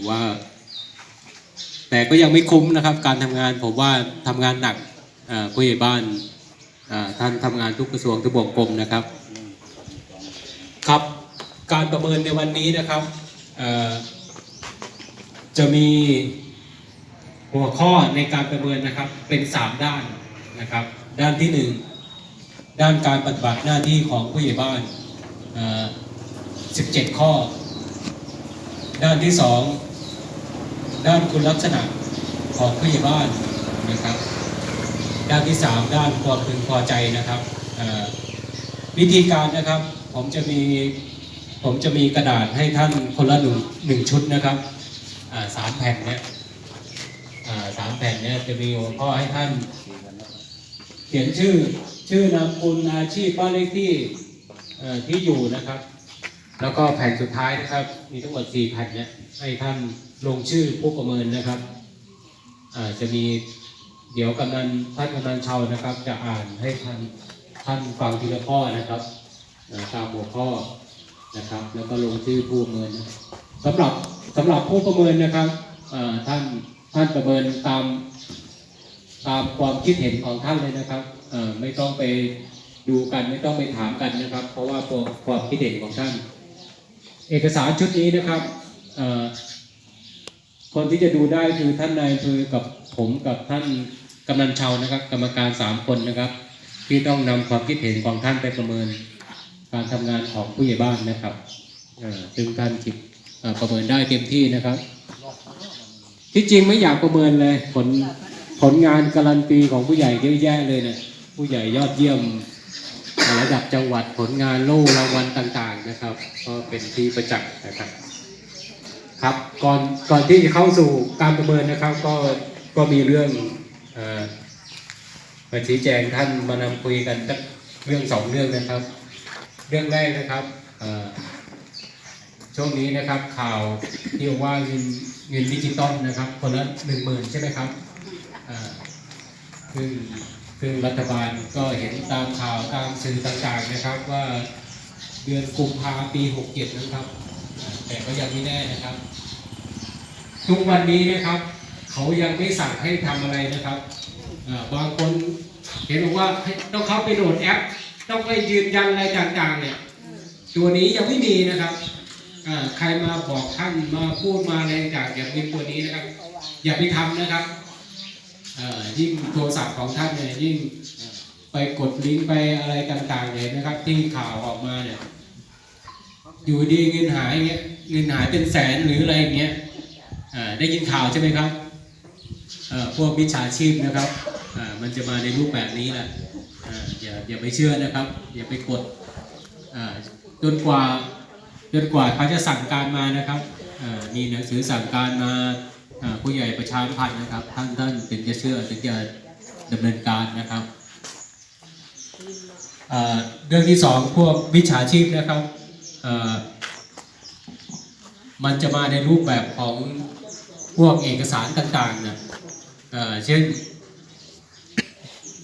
ือว่า แต่ก็ยังไม่คุ้มนะครับ การทำงานผมว่าทำงานหนักผู้ใหญ่บ้านท่านทำงานทุกกระทรวงทุกวงกรมนะครับ ครับการประเมินในวันนี้นะครับจะมีหัวข้อในการประเมินนะครับเป็น 3 ด้านนะครับ ด้านที่ 1 ด้านการปฏิบัติหน้าที่ของผู้ใหญ่บ้าน 17 ข้อด้านที่2 ด้านคุณลักษณะของผู้ใหญ่บ้านนะครับ ด้านที่ 3 ด้านความพึงพอใจนะครับวิธีการนะครับผมจะมีผมจะมีกระดาษให้ท่านคนละหนึ่งหนึ่งชุดนะครับสามแผ่นเนี่ยสามแผ่นเนี่ยจะมีหัวข้อให้ท่าน เขียนชื่อชื่อนามสกุลอาชีพบ้านเลขที่ที่อยู่นะครับ แล้วก็แผ่นสุดท้ายนะครับ มีทั้งหมด4แผ่นเนี่ยให้ท่าน ลงชื่อผู้ประเมินนะครับอาจะมีเดี๋ยวกำนันท่านกำนันชาวนะครับ จะอ่านให้ท่านท่านฟังทีละข้อนะครับอ่าตามหัวข้อนะครับ แล้วก็ลงชื่อผู้ประเมินสำหรับสำหรับผู้ประเมินนะครับท่านท่านประเมินตามตามความคิดเห็นของท่านเลยนะครับไม่ต้องไปดูกันไม่ต้องไปถามกันนะครับ เพราะว่าความคิดเห็นของท่าน เอกสารชุดนี้นะครับ คนที่จะดูได้คือท่านนายอำเภอกับผมกับท่านกำนันเชานะครับ กรรมการสามคนนะครับ ที่ต้องนำความคิดเห็นของท่านไปประเมิน การทำงานของผู้ใหญ่บ้านนะครับซึ่งท่านคิดประเมินได้เต็มที่นะครับ ที่จริงไม่อยากประเมินเลยผลผลงานการันตีของผู้ใหญ่เยอะแยะเลยเนี่ยผู้ใหญ่ยอดเยี่ยมระดับจังหวัดผลงานโล่รางวัลต่าง ๆนะครับ ก็เป็นที่ประจักษ์นะครับ ครับก่อนก่อนที่จะเข้าสู่การประเมินนะครับ ก็ก็มีเรื่องมาชี้แจงท่านมานำคุยกันสักเรื่องสองเรื่องนะครับ เรื่องแรกนะครับช่วงนี้นะครับข่าวที่ว่าเงินเงินดิจิตอลนะครับ คนละหนึ่งหมื่นใช่ไหมครับอ่าซึ่งซึ่งรัฐบาลก็เห็นตามข่าวตามสื่อต่างๆนะครับ ว่าเดือนกุมภาปี67นะครับ แต่ก็ยังไม่แน่นะครับ ทุกวันนี้นะครับ เขายังไม่สั่งให้ทำอะไรนะครับบางคนเห็นบอกว่าต้องเข้าไปโหลดแอป ต้องไปยืนยันอะไรต่างๆ เนี่ย ตัวนี้ยังไม่มีนะครับใครมาบอกท่านมาพูดมาอะไรต่างๆอย่าเป็นตัวนี้นะครับ อย่าไปทำนะครับยิ่งโทรศัพท์ของท่านเนี่ยยิ่งไปกดลิงก์ไปอะไรต่างๆเนี่ยนะครับที่ข่าวออกมาเนี่ยอยู่ดีเงินหายเงี้ย เงินหายเป็นแสนหรืออะไรอย่างเงี้ยอ่าได้ยินข่าวใช่ไหมครับพวกมิจฉาชีพนะครับอ่ามันจะมาในรูปแบบนี้แหละอ่าอย่าอย่าไปเชื่อนะครับ อย่าไปกดอ่าจนกว่าจนกว่าเขาจะสั่งการมานะครับอ่อมีหนังสือสั่งการมาอ่อผู้ใหญ่ประชามพันธ์นะครับ ท่านท่านถึงจะเชื่อถึงจะดำเนินการนะครับเอ่อเรื่องที่สองพวกวิชาชีพนะครับอ่อ มันจะมาในรูปแบบของพวกเอกสารต่างๆนะเอ่อเช่น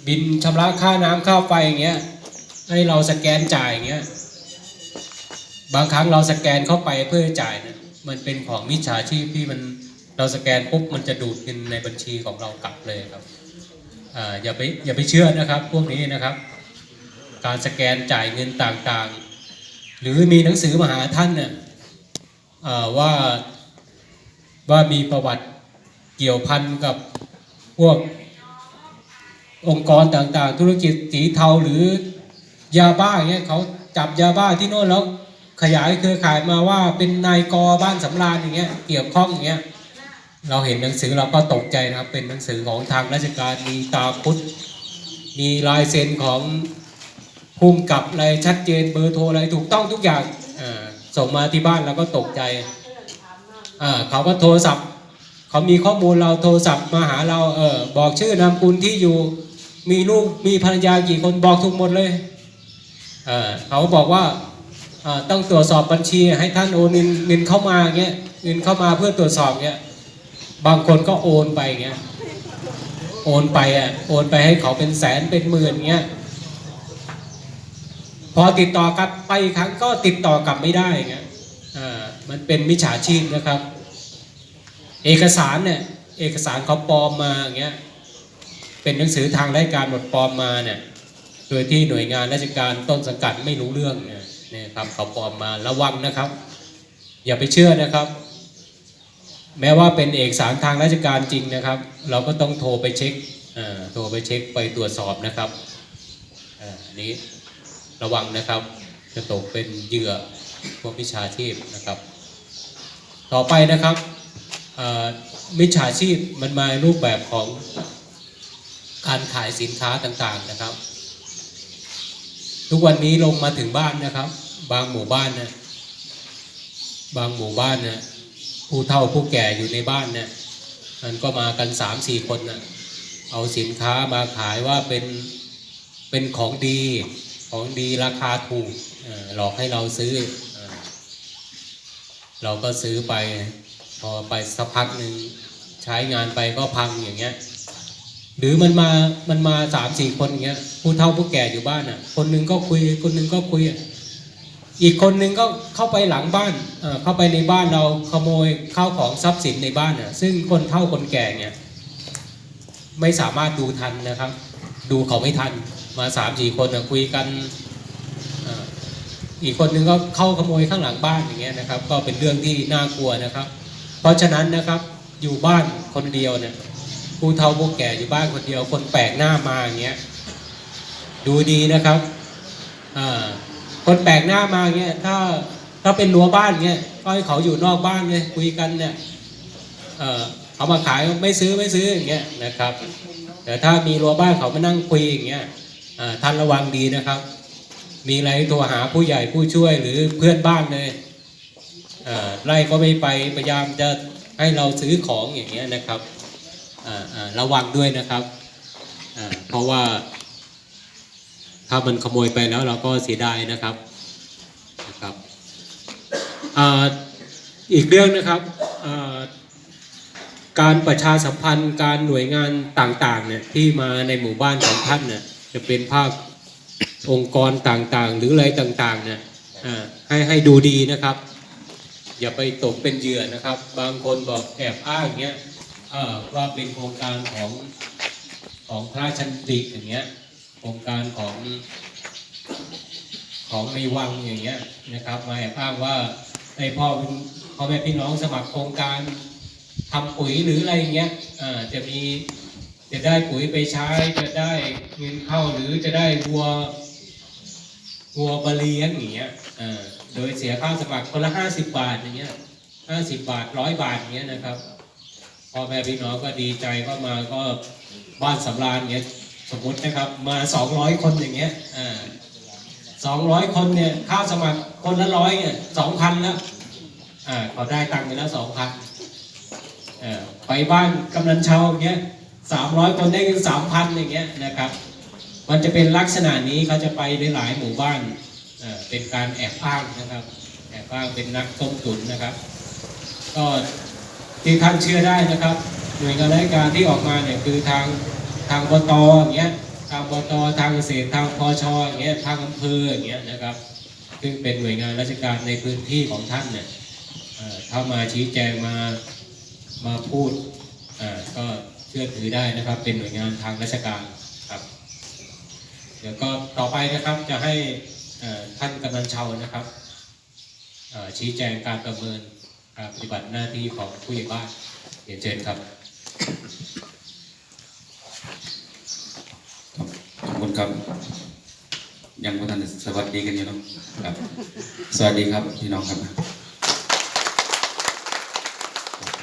บินชำระค่าน้ำค่าไฟอย่างเงี้ยให้เราสแกนจ่ายอย่างเงี้ยบางครั้งเราสแกนเข้าไปเพื่อจ่ายเนี่ยมันเป็นของมิจฉาชีพที่มันเราสแกนปุ๊บมันจะดูดเงินในบัญชีของเรากลับเลยครับอ่าอย่าไปอย่าไปเชื่อนะครับพวกนี้นะครับ การสแกนจ่ายเงินต่างๆ หรือมีหนังสือมาหาท่านเนี่ย ว่าว่ามีประวัติเกี่ยวพันกับพวกองค์กรต่างๆ ธุรกิจสีเทาหรือยาบ้าอย่างเงี้ยเขาจับยาบ้าที่โน่นแล้วขยายเครือข่ายมาว่าเป็นนายกบ้านสำราญอย่างเงี้ยเกี่ยวข้องอย่างเงี้ยเราเห็นหนังสือเราก็ตกใจนะครับเป็นหนังสือของทางราชการมีตาพุทธมีลายเซ็นของภูมิกับอะไรชัดเจนเบอร์โทรอะไรถูกต้องทุกอย่างอ่า ส่งมาที่บ้านเราก็ตกใจเขาก็โทรศัพท์ เขามีข้อมูลเราโทรศัพท์มาหาเราเออบอกชื่อนามสกุลที่อยู่ มีลูกมีภรรยากี่คนบอกทุกหมดเลยเเขาบอกว่าต้องตรวจสอบบัญชีให้ท่านโอนเงินเข้ามาเงี้ยเงินเข้ามาเพื่อตรวจสอบเงี้ยบางคนก็โอนไปเงี้ยโอนไปอะโอนไปให้เขาเป็นแสนเป็นหมื่นเงี้ย อติดต่อกลับไปครั้งก็ติดต่อกลับไม่ได้เงี้ยอ่ามันเป็นมิจฉาชีพนะครับ เอกสารเนี่ยเอกสารเขาปลอมมาอย่างเงี้ยเป็นหนังสือทางราชการหมดปลอมมาเนี่ยโดยที่หน่วยงานราชการต้นสังกัดไม่รู้เรื่องเนี่ยนี่ครับเขาปลอมมาระวังนะครับ อย่าไปเชื่อนะครับ แม้ว่าเป็นเอกสารทางราชการจริงนะครับ เราก็ต้องโทรไปเช็คอ่าโทรไปเช็คไปตรวจสอบนะครับอ่าอันนี้ ระวังนะครับ จะตกเป็นเหยื่อพวกมิจฉาชีพนะครับ ต่อไปนะครับมิจฉาชีพมันมารูปแบบของการขายสินค้าต่างๆนะครับ ทุกวันนี้ลงมาถึงบ้านนะครับ บางหมู่บ้านนะบางหมู่บ้านนะผู้เฒ่าผู้แก่อยู่ในบ้านเนี่ยมันก็มากันสามสี่คนนะเอาสินค้ามาขายว่าเป็นเป็นของดี ของดีราคาถูกหลอกให้เราซื้อเอ่อเราก็ซื้อไป พอไปสักพักหนึ่งใช้งานไปก็พังอย่างเงี้ย หรือมันมามันมาสามสี่คนอย่างเงี้ยผู้เฒ่าผู้แก่อยู่บ้านอะ คนหนึ่งก็คุยคนหนึ่งก็คุย อีกคนหนึ่งก็เข้าไปหลังบ้านเอ่อเข้าไปในบ้านเราขโมยข้าวของทรัพย์สินในบ้านอะซึ่งคนเฒ่าคนแก่เนี่ยไม่สามารถดูทันนะครับ ดูเขาไม่ทัน มาสามสี่คนคุยกันอีกคนนึงก็เข้าขโมยข้างหลังบ้านอย่างเงี้ยนะครับ ก็เป็นเรื่องที่น่ากลัวนะครับ เพราะฉะนั้นนะครับอยู่บ้านคนเดียวเนี่ยผู้เฒ่าผู้แก่อยู่บ้านคนเดียวคนแปลกหน้ามาอย่างเงี้ยดูดีนะครับคนแปลกหน้ามาอย่างเงี้ยถ้าถ้าเป็นรั้วบ้านเงี้ยก็ให้เขาอยู่นอกบ้านเลยคุยกันเนี่ยเออเขามาขายไม่ซื้อไม่ซื้ออย่างเงี้ยนะครับ แต่ถ้ามีรั้วบ้านเขามานั่งคุยอย่างเงี้ย ท่านระวังดีนะครับ มีอะไรโทรหาผู้ใหญ่ผู้ช่วยหรือเพื่อนบ้านเลยไล่ก็ไม่ไปพยายามจะให้เราซื้อของอย่างเงี้ยนะครับระวังด้วยนะครับเพราะว่าถ้ามันขโมยไปแล้วเราก็เสียดายนะครับนะครับอีกเรื่องนะครับการประชาสัมพันธ์การหน่วยงานต่างๆเนี่ยที่มาในหมู่บ้านของท่านเนี่ย จะเป็นภาคองค์กรต่างๆ หรืออะไรต่างๆเนี่ยให้ให้ดูดีนะครับ อย่าไปตกเป็นเหยื่อนะครับ บางคนบอกแอบอ้างเงี้ยว่าเป็นโครงการของของพระชันติอย่างเงี้ยโครงการของของในวังอย่างเงี้ยนะครับ มาแอบอ้างว่าไอพ่อพ่อแม่พี่น้องสมัครโครงการทำปุ๋ยหรืออะไรอย่างเงี้ยจะมี จะได้ปุ๋ยไปใช้จะได้เงินเข้าหรือจะได้วัววัวบาเลี้ยงอย่างเงี้ยอ่าโดยเสียค่าสมัครคนละห้าสิบบาทอย่างเงี้ยห้าสิบบาทร้อยบาทอย่างเงี้ยนะครับพ่อแม่พี่น้องก็ดีใจก็มาก็บ้านสำราญเงี้ยสมมตินะครับมาสองร้อยคนอย่างเงี้ยอ่าสองร้อยคนเนี่ยค่าสมัครคนละร้อยเนี่ยสองพันแล้วอ่าเขาได้ตังค์ไปแล้วสองพันอ่อไปบ้านกำนันเชาอย่างเงี้ย สามร้อยคนได้เงินสามพันอย่างเงี้ยนะครับ มันจะเป็นลักษณะนี้เขาจะไปในหลายหมู่บ้านเป็นการแอบอ้างนะครับ แอบอ้างเป็นนักต้มตุ๋นนะครับ ก็ที่ท่านเชื่อได้นะครับ หน่วยงานราชการที่ออกมาเนี่ยคือทางทางบตอย่างเงี้ยทางบตทางเกษตรทางพชอย่างเงี้ยทางอำเภออย่างเงี้ยนะครับ ซึ่งเป็นหน่วยงานราชการในพื้นที่ของท่านเนี่ยเอ่อถ้ามาชี้แจงมามาพูดก็ เชื่อถือได้นะครับ เป็นหน่วยงานทางราชการครับ เดี๋ยวก็ต่อไปนะครับจะให้ท่านกำนันเชานะครับชี้แจงการประเมินการปฏิบัติหน้าที่ของผู้ใหญ่บ้านเรียนเชิญครับขอบคุณครับยังไม่ทันสวัสดีกันอยู่เนาะครับ สวัสดีครับพี่น้องครับผม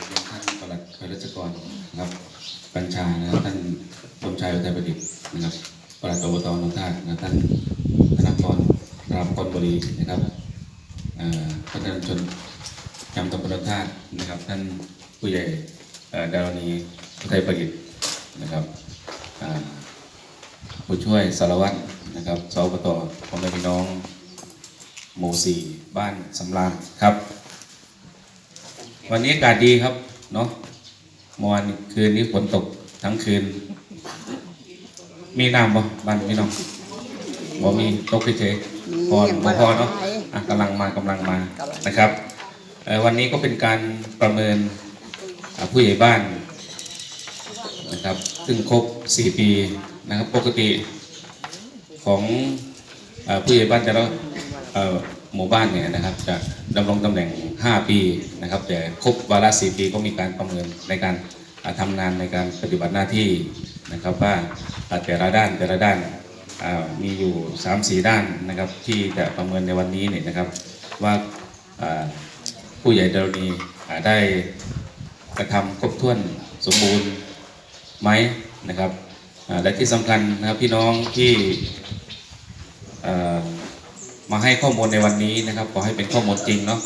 เป็นท่านปลัดฝ่ายราชการนะครับ บัญชานะท่านสมชายอุทัยประดิษฐ์นะครับปลัดอบตหนองทานะท่านธนากรรามกรบุรีนะครับประชาชนจำตำบลหนองทานะครับ ท่านผู้ใหญ่ดารณีอุทัยประดิษฐ์นะครับผู้ช่วยสารวัตรนะครับสปตพ่อแม่พี่น้องหมู่สี่บ้านสำรานครับ วันนี้อากาศดีครับเนาะมอนคืนนี้ฝนตก ทั้งคืน มีน้ำบ่บ้านพี่น้องบ่มีตกเฉยๆพอบ่พอเนาะอะกำลังมากำลังมานะครับเอ่อวันนี้ก็เป็นการประเมินอ่าผู้ใหญ่บ้านนะครับซึ่งครบ 4 ปีนะครับปกติของเอ่อผู้ใหญ่บ้านแต่ละเอ่อหมู่บ้านเนี่ยนะครับจะดำรงตำแหน่ง 5 ปีนะครับแต่ครบวาระ 4 ปีก็มีการประเมินในการ อ่าทำงานในการปฏิบัติหน้าที่นะครับว่าแต่ละด้านแต่ละด้านมีอยู่ 3-4 ด้านนะครับที่จะประเมินในวันนี้เนี่ยนะครับว่าผู้ใหญ่ดารณีอ่าได้กระทำครบถ้วนสมบูรณ์ไหมนะครับและที่สำคัญนะครับพี่น้องที่มาให้ข้อมูลในวันนี้นะครับขอให้เป็นข้อมูลจริงเนาะ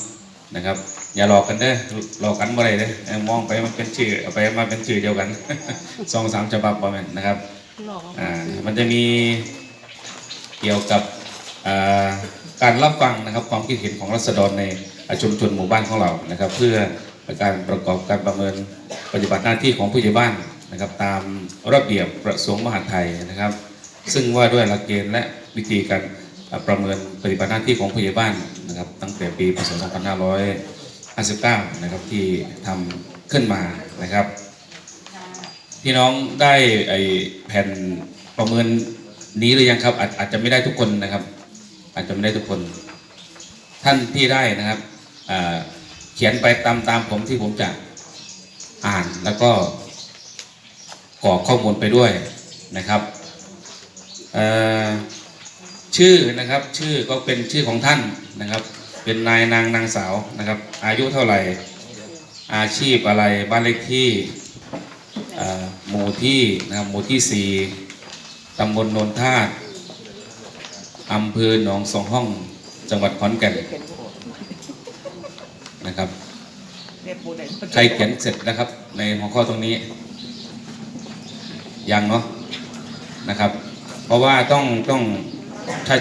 นะครับ อย่าหลอกกันเด้อหลอกกันบ่ได้เด้อเอ้ยมองไปมันเป็นชื่อเอาไปมาเป็นชื่อเดียวกันสองสามฉบับประมาณนะครับอ่ามันจะมีเกี่ยวกับอ่าการรับฟังนะครับความคิดเห็นของรัษฎรในชุมชนหมู่บ้านของเรานะครับ เพื่อการประกอบการประเมินปฏิบัติหน้าที่ของผู้ใหญ่บ้านนะครับ ตามระเบียบกระทรวงมหาดไทยนะครับ ซึ่งว่าด้วยหลักเกณฑ์และวิธีการอ่าประเมินปฏิบัติหน้าที่ของผู้ใหญ่บ้านนะครับ ตั้งแต่ปีพศ 2559นะครับที่ทำขึ้นมานะครับ พี่น้องได้ไอแผ่นประเมินนี้หรือยังครับ อาจอาจจะไม่ได้ทุกคนนะครับ อาจจะไม่ได้ทุกคน ท่านที่ได้นะครับเขียนไปตามตามผมที่ผมจะอ่านแล้วก็กรอกข้อมูลไปด้วยนะครับชื่อนะครับชื่อก็เป็นชื่อของท่านนะครับ เป็นนายนางนางสาวนะครับ อายุเท่าไหร่ อาชีพอะไรบ้านเลขที่หมู่ที่นะครับหมู่ที่สี่ตำบลโนนธาตอำเภอหนองสองห้อง จังหวัดขอนแก่นนะครับ ใครเขียนเสร็จนะครับ ในหัวข้อตรงนี้ ยังเนาะนะครับ เพราะว่าต้องต้อง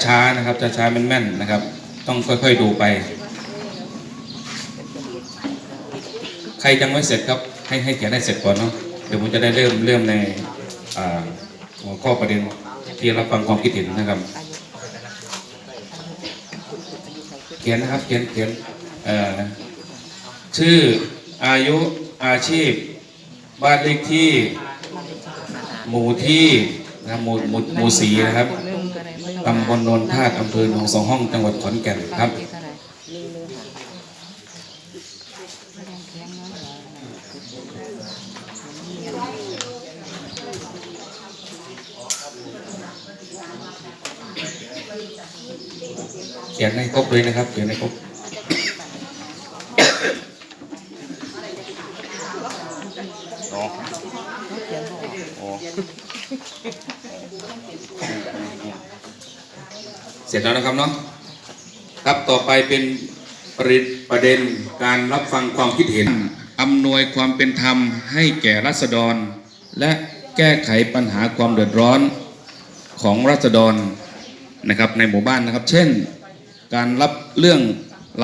ช้าๆนะครับช้าๆแม่นๆนะครับ ต้องค่อย ๆ ดูไป ใครยังไม่เสร็จครับ ให้ให้เขียนให้เสร็จก่อนเนาะเดี๋ยวผมจะได้เริ่มเริ่มในหัวข้อประเด็นที่รับฟังความคิดเห็นนะครับ เขียนนะครับเขียนเขียนเอ่อชื่ออายุอาชีพ บ้านเลขที่ หมู่ที่นะหมู่หมู่หมู่สีนะครับ ตำบลโนนธาตุอำเภอหนองสองห้องจังหวัดขอนแก่นครับเขียนให้ครบเลยนะครับเขียนให้ครบ จแล้วนะครับเนาะครับต่อไปเป็นประเด็นประเด็นการรับฟังความคิดเห็นอำนวยความเป็นธรรมให้แก่รัษฎร และแก้ไขปัญหาความเดือดร้อนของรัษฎรนะครับในหมู่บ้านนะครับ เช่น การรับเรื่อง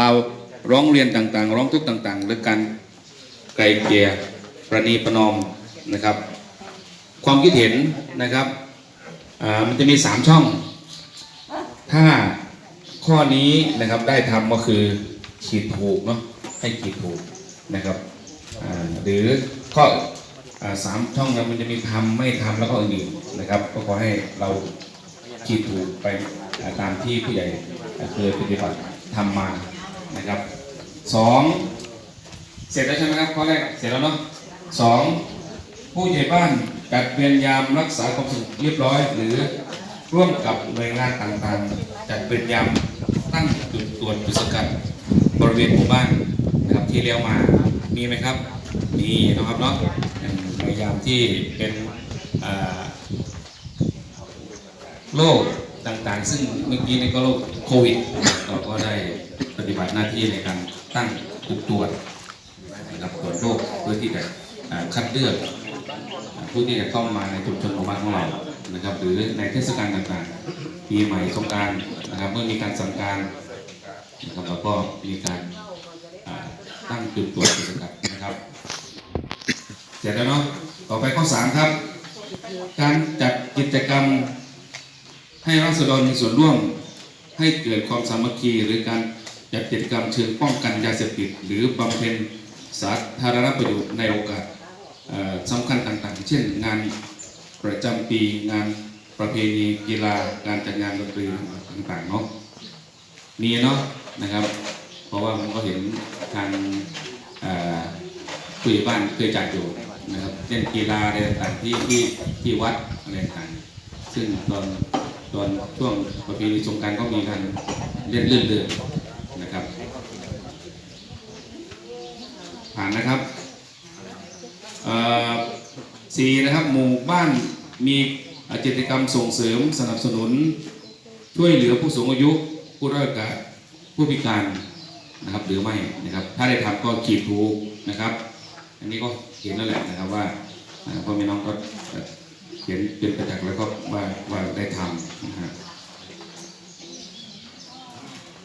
ราวร้องเรียนต่างๆ ร้องทุกข์ต่าง ๆ หรือการไกลเกลี่ยประนีประนอมนะครับ ความคิดเห็นนะครับอ่ามันจะมีสามช่อง ถ้าข้อนี้นะครับได้ทำก็คือขีดถูกเนาะให้ขีดถูกนะครับหรือข้ออสามช่องนั้มันจะมีทำไม่ทำแล้วก็อื่นๆนะครับ ก็ขอให้เราขีดถูกไปตามที่ผู้ใหญ่เคยปฏิบัติทำมานะครับสองเสร็จแล้วใช่ไหมครับข้อแรกเสร็จแล้วเนาะสองผู้ใหญ่บ้านจัดเวรยามรักษาความสงบเรียบร้อย หรือ ร่วมกับหน่วยงานต่างๆ จัดเป็นยามตั้งจุดตรวจจุดสกัดบริเวณหมู่บ้านนะครับที่เลี้ยวมา มีไหมครับ มีนะครับเนาะหน่วยยามที่เป็นโรคต่างๆ ซึ่งเมื่อกี้นี่ก็โรคโควิดเราก็ได้ปฏิบัติหน้าที่ในการตั้งจุดตรวจนะครับตรวจโรคเพื่อที่จะคัดเลือกผู้ที่จะเข้ามาในชุมชนหมู่บ้านของเรา นะครับ หรือในเทศกาลต่างๆ ปีใหม่สงการนะครับ เมื่อมีการสั่งการนะครับเราก็มีการตั้งจุดตรวจจุดสกัดนะครับเสร็จแล้วเนาะต่อไปข้อสามครับ การจัดกิจกรรมให้รัษฎรมีส่วนร่วม ให้เกิดความสามัคคีหรือการจัดกิจกรรมเชิงป้องกันยาเสพติดหรือบำเพ็ญสาธารณประโยชน์ในโอกาสสำคัญต่างๆ เช่นงาน ประจำปีงานประเพณีกีฬาการจัดงานดนตรีต่างๆเนาะมีเนาะนะครับ เพราะว่าผมก็เห็นทางผู้ใหญ่บ้านเคยจัดอยู่นะครับเล่นกีฬาอะไรต่างๆที่ที่ที่วัดอะไรต่างๆซึ่งตอนตอนช่วงประเพณีสงกรารก็มีการเล่นเลื่อนเรือนะครับ ผ่านนะครับสี่นะครับหมู่บ้าน มีกิจกรรมส่งเสริมสนับสนุน ช่วยเหลือผู้สูงอายุผู้ด้อยโอกาสผู้พิการนะครับหรือไม่นะครับ ถ้าได้ทำก็ขีดถูกนะครับ อันนี้ก็เห็นแล้วแหละนะครับว่าอ่าพ่อแม่น้องก็เห็นเป็นประจักษ์แล้วก็ว่าว่าได้ทำนะฮะ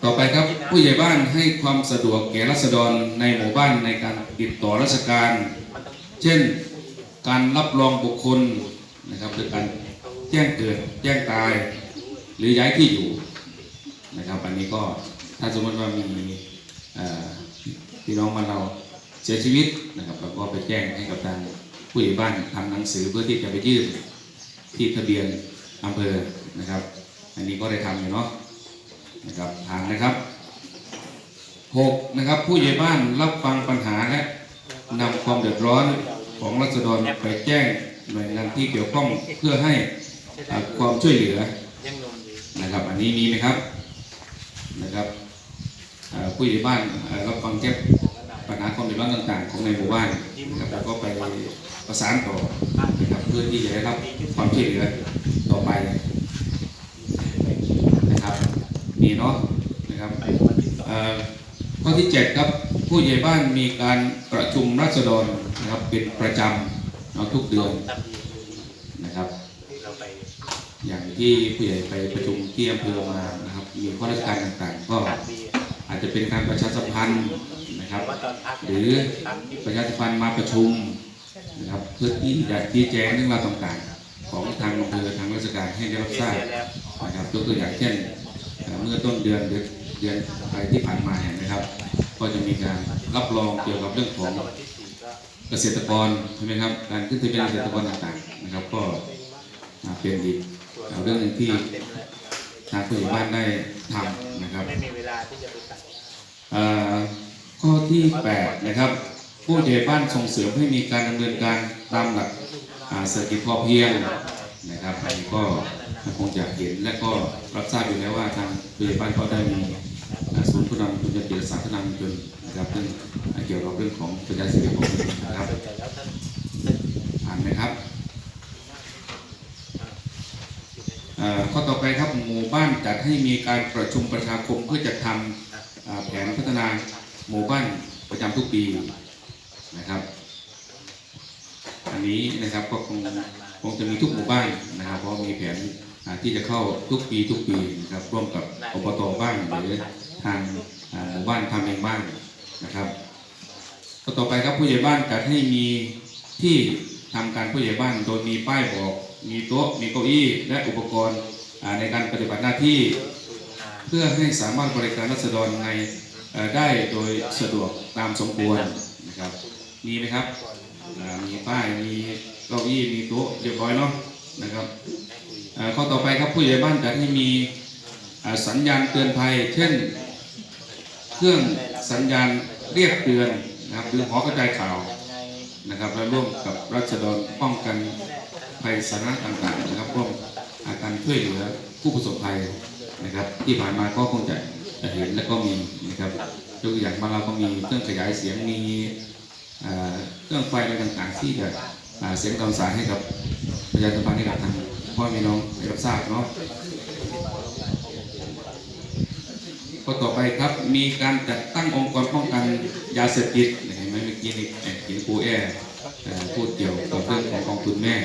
ต่อไปครับผู้ใหญ่บ้านให้ความสะดวกแก่รัษฎรในหมู่บ้านในการติดต่อราชการ เช่น การรับรองบุคคล นะครับหรือการแจ้งเกิดแจ้งตาย หรือย้ายที่อยู่นะครับ อันนี้ก็ถ้าสมมติว่ามีพี่น้องมาเราเสียชีวิตนะครับเราก็ไปแจ้งให้กับทางผู้ใหญ่บ้านทำหนังสือเพื่อที่จะไปยื่นที่ทะเบียนอำเภอนะครับ อันนี้ก็ได้ทำอยู่เนาะนะครับทางนะครับหกนะครับผู้ใหญ่บ้านรับฟังปัญหาและนำความเดือดร้อนของรัษฎรไปแจ้ง หน่วยงานที่เกี่ยวข้องเพื่อให้อ่าความช่วยเหลือยังนมดีนะครับอันนี้มีไหมครับนะครับเอ่อผู้ใหญ่บ้านเอ่อรับฟังแก้ปัญหาความเดือดร้อนต่างๆ ของในหมู่บ้านนะครับแล้วก็ไปประสานต่อนะครับเพื่อที่จะได้รับความช่วยเหลือต่อไปนะครับมีเนาะนะครับไปวันที่สองเอ่อข้อที่ 7 ครับผู้ใหญ่บ้านมีการประชุมราษฎรนะครับเป็นประจำ เนาทุกเดือนนะครับ อย่างที่ผู้ใหญ่ไปประชุมที่อำเภอมานะครับ มีข้อราชการต่างๆ ก็อาจจะเป็นการประชาสัมพันธ์นะครับ หรือประชาสัมพันธ์มาประชุมนะครับเพื่อที่จะชี้แจงเรื่องราวต่างๆ ของทางอำเภอทางราชการให้ได้รับทราบนะครับยกตัวอย่างเช่น เมื่อต้นเดือนเดือนอะไรที่ผ่านมาเนี่ยนะครับ ก็จะมีการรับรองเกี่ยวกับเรื่องของ เกษตรกรใช่ไหมครับการขึ้นทะเบียนเกษตรกรต่างๆนะครับ ก็เป็นอีกเรื่องหนึ่งที่ทางผู้ใหญ่บ้านได้ทำนะครับไม่มีเวลาที่จะไปตัดข้อที่ 8 นะครับ ผู้ใหญ่บ้านส่งเสริมให้มีการดำเนินการตามหลักเศรษฐกิจพอเพียงนะครับอันนี้ก็คงจะเห็นและก็รับทราบอยู่แล้วว่าทางผู้ใหญ่บ้านก็ได้มีอ่าศูนย์ผู้นำคุณจิตศาสตร์พัฒนาชุมชน นะครับซึ่งเกี่ยวกับเรื่องของประชาชนของเมืองนะครับส่านผ่านไหมครับข้อต่อไปครับหมู่บ้านจัดให้มีการประชุมประชาคมเพื่อจัดทำแผนพัฒนาหมู่บ้านประจำทุกปีนะครับ อันนี้นะครับก็คงคงจะมีทุกหมู่บ้านนะครับ เพราะมีแผนที่จะเข้าทุกปีทุกปีนะครับร่วมกับอบตบ้างหรือทางหมู่บ้านทำเองบ้าง นะครับข้อต่อไปครับผู้ใหญ่บ้านจัดให้มีที่ทำการผู้ใหญ่บ้านโดยมีป้ายบอก มีโต๊ะมีเก้าอี้และอุปกรณ์ในการปฏิบัติหน้าที่ เพื่อให้สามารถบริการรัษฎรในได้โดยสะดวกตามสมควรนะครับมีไหมครับมีป้ายมีเก้าอี้มีโต๊ะเรียบร้อยเนาะนะครับข้อต่อไปครับผู้ใหญ่บ้านจัดให้มีสัญญาณเตือนภัย เช่น เครื่องสัญญาณ เรียกเตือนนะครับหรือหอกระจายข่าวนะครับและร่วมกับรัษฎรป้องกันภัยสาธารณะต่างๆนะครับร่วมอาการช่วยเหลือผู้ประสบภัยนะครับ ที่ผ่านมาก็คงจะเห็นและก็มีนะครับยกตัวอย่างมานเราก็มีเครื่องขยายเสียงมีเครื่องไฟอะไรต่างๆ ที่จะเสียงกำสายให้กับประชาชนให้กับทางพ่อแม่น้องได้รับทราบเนาะ ข้อต่อไปครับ มีการจัดตั้งองค์กรป้องกันยาเสพติดเห็นไหมเมื่อกี้นี่เอ่อเขียนครูแอร์พูดเกี่ยวกับเรื่องของกองทุนแม่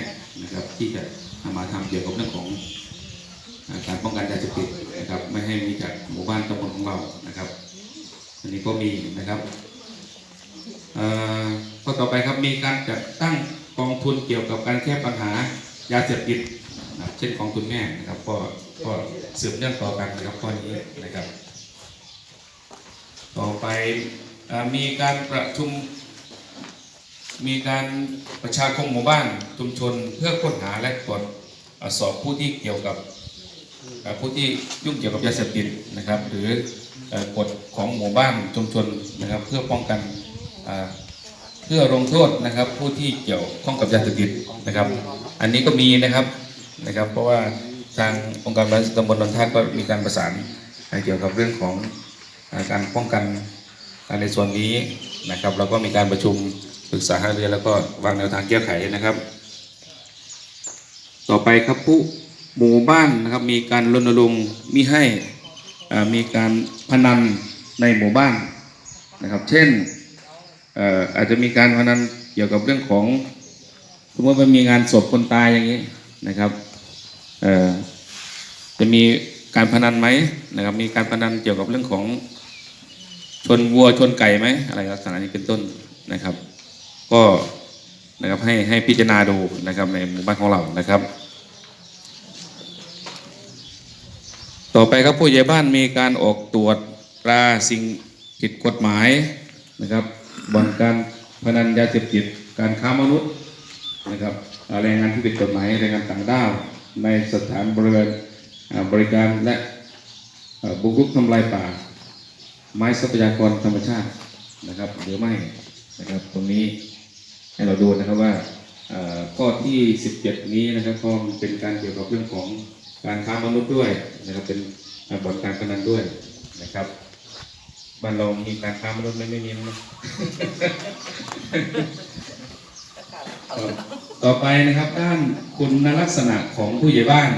นะครับ ที่จะนำมาทำเกี่ยวกับเรื่องของการป้องกันยาเสพติดนะครับ ไม่ให้มีจากหมู่บ้านตำบลของเรานะครับอันนี้ก็มีนะครับเอ่อข้อต่อไปครับมีการจัดตั้งกองทุนเกี่ยวกับการแก้ปัญหายาเสพติดนะครับเช่นกองทุนแม่นะครับ ก็ก็สืบเนื่องต่อกันนะครับข้อนี้นะครับ ต่อไปมีการประชุมมีการประชาคมหมู่บ้านชุมชนเพื่อค้นหาและตรวจสอบผู้ที่เกี่ยวกับผู้ที่ยุ่งเกี่ยวกับยาเสพติดนะครับ หรือกฎของหมู่บ้านชุมชนนะครับ เพื่อป้องกันเพื่อลงโทษนะครับ ผู้ที่เกี่ยวข้องกับยาเสพติดนะครับ อันนี้ก็มีนะครับนะครับ เพราะว่าทางองค์การบริหารส่วนตำบลนนทาก็มีการประสานเกี่ยวกับเรื่องของ การป้องกันในส่วนนี้นะครับ เราก็มีการประชุมปรึกษาหารือแล้วก็วางแนวทางแก้ไขนะครับ ต่อไปครับผู้หมู่บ้านนะครับมีการรณรงค์มิให้มีการพนันในหมู่บ้านนะครับ เช่นเอ่อาจจะมีการพนันเกี่ยวกับเรื่องของสมมติว่ามีงานศพคนตายอย่างนี้นะครับจะมี การพนันไหมนะครับ มีการพนันเกี่ยวกับเรื่องของชนวัวชนไก่ไหมอะไรลักษณะนี้เป็นต้นนะครับ ก็นะครับให้ให้พิจารณาดูนะครับในหมู่บ้านของเรานะครับ ต่อไปครับผู้ใหญ่บ้านมีการออกตรวจตราสิ่งผิดกฎหมายนะครับบ่อนการพนันยาเสพติดการค้ามนุษย์นะครับอ่าแรงงานที่ผิดกฎหมายแรงงานต่างด้าวในสถานบริเวณ บริการและบุกรุกทำลายป่า ไม้ทรัพยากรธรรมชาตินะครับหรือไม่นะครับตรงนี้ให้เราดูนะครับว่าเอ่อข้อที่ 17 นี้นะครับก็เป็นการเกี่ยวกับเรื่องของการค้ามนุษย์ด้วยนะครับเป็นบ่อนการพนันด้วยนะครับบ้านเรามีการค้ามนุษย์ไหมไม่มีนะต่อไปนะครับด้านคุณลักษณะของผู้ใหญ่บ้าน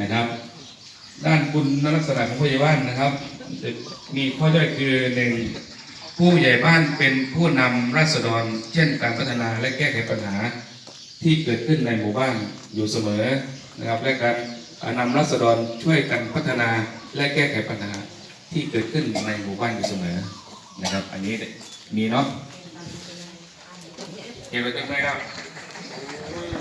นะครับ ด้านคุณลักษณะของผู้ใหญ่บ้านนะครับ มีข้อย่อยคือหนึ่งผู้ใหญ่บ้านเป็นผู้นำราษฎรเช่นการพัฒนาและแก้ไขปัญหาที่เกิดขึ้นในหมู่บ้านอยู่เสมอนะครับ และการนำราษฎรช่วยกันพัฒนาและแก้ไขปัญหาที่เกิดขึ้นในหมู่บ้านอยู่เสมอนะครับ อันนี้มีเนาะเก็บไว้ตรงไหนครับ